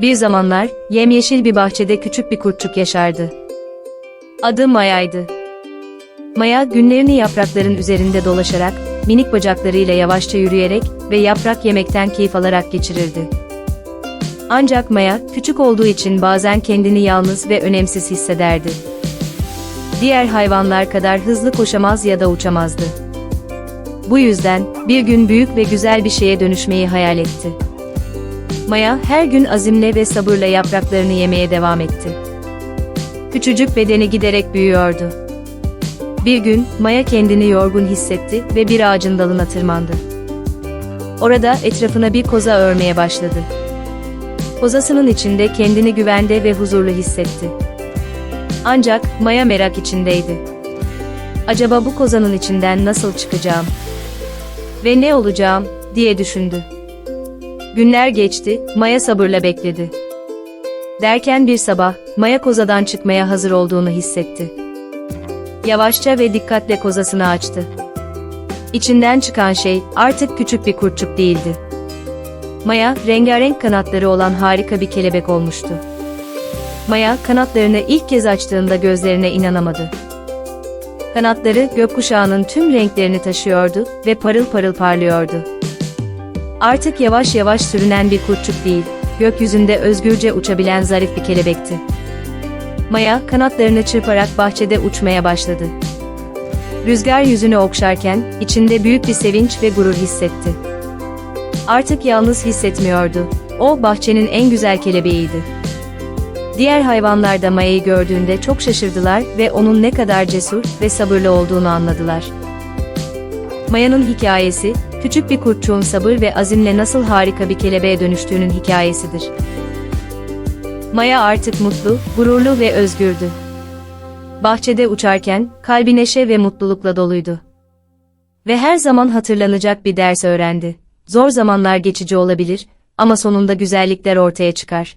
Bir zamanlar, yemyeşil bir bahçede küçük bir kurtçuk yaşardı. Adı Maya'ydı. Maya, günlerini yaprakların üzerinde dolaşarak, minik bacaklarıyla yavaşça yürüyerek ve yaprak yemekten keyif alarak geçirirdi. Ancak Maya, küçük olduğu için bazen kendini yalnız ve önemsiz hissederdi. Diğer hayvanlar kadar hızlı koşamaz ya da uçamazdı. Bu yüzden, bir gün büyük ve güzel bir şeye dönüşmeyi hayal etti. Maya her gün azimle ve sabırla yapraklarını yemeye devam etti. Küçücük bedeni giderek büyüyordu. Bir gün Maya kendini yorgun hissetti ve bir ağacın dalına tırmandı. Orada etrafına bir koza örmeye başladı. Kozasının içinde kendini güvende ve huzurlu hissetti. Ancak Maya merak içindeydi. Acaba bu kozanın içinden nasıl çıkacağım? Ve ne olacağım diye düşündü. Günler geçti, Maya sabırla bekledi. Derken bir sabah, Maya kozadan çıkmaya hazır olduğunu hissetti. Yavaşça ve dikkatle kozasını açtı. İçinden çıkan şey artık küçük bir kurtçuk değildi. Maya, rengarenk kanatları olan harika bir kelebek olmuştu. Maya, kanatlarını ilk kez açtığında gözlerine inanamadı. Kanatları gökkuşağının tüm renklerini taşıyordu ve parıl parıl parlıyordu. Artık yavaş yavaş sürünen bir kurtçuk değil, gökyüzünde özgürce uçabilen zarif bir kelebekti. Maya, kanatlarını çırparak bahçede uçmaya başladı. Rüzgar yüzünü okşarken, içinde büyük bir sevinç ve gurur hissetti. Artık yalnız hissetmiyordu. O, bahçenin en güzel kelebeğiydi. Diğer hayvanlar da Maya'yı gördüğünde çok şaşırdılar ve onun ne kadar cesur ve sabırlı olduğunu anladılar. Maya'nın hikayesi, küçük bir kurtçuğun sabır ve azimle nasıl harika bir kelebeğe dönüştüğünün hikayesidir. Maya artık mutlu, gururlu ve özgürdü. Bahçede uçarken, kalbi neşe ve mutlulukla doluydu. Ve her zaman hatırlanacak bir ders öğrendi. Zor zamanlar geçici olabilir, ama sonunda güzellikler ortaya çıkar.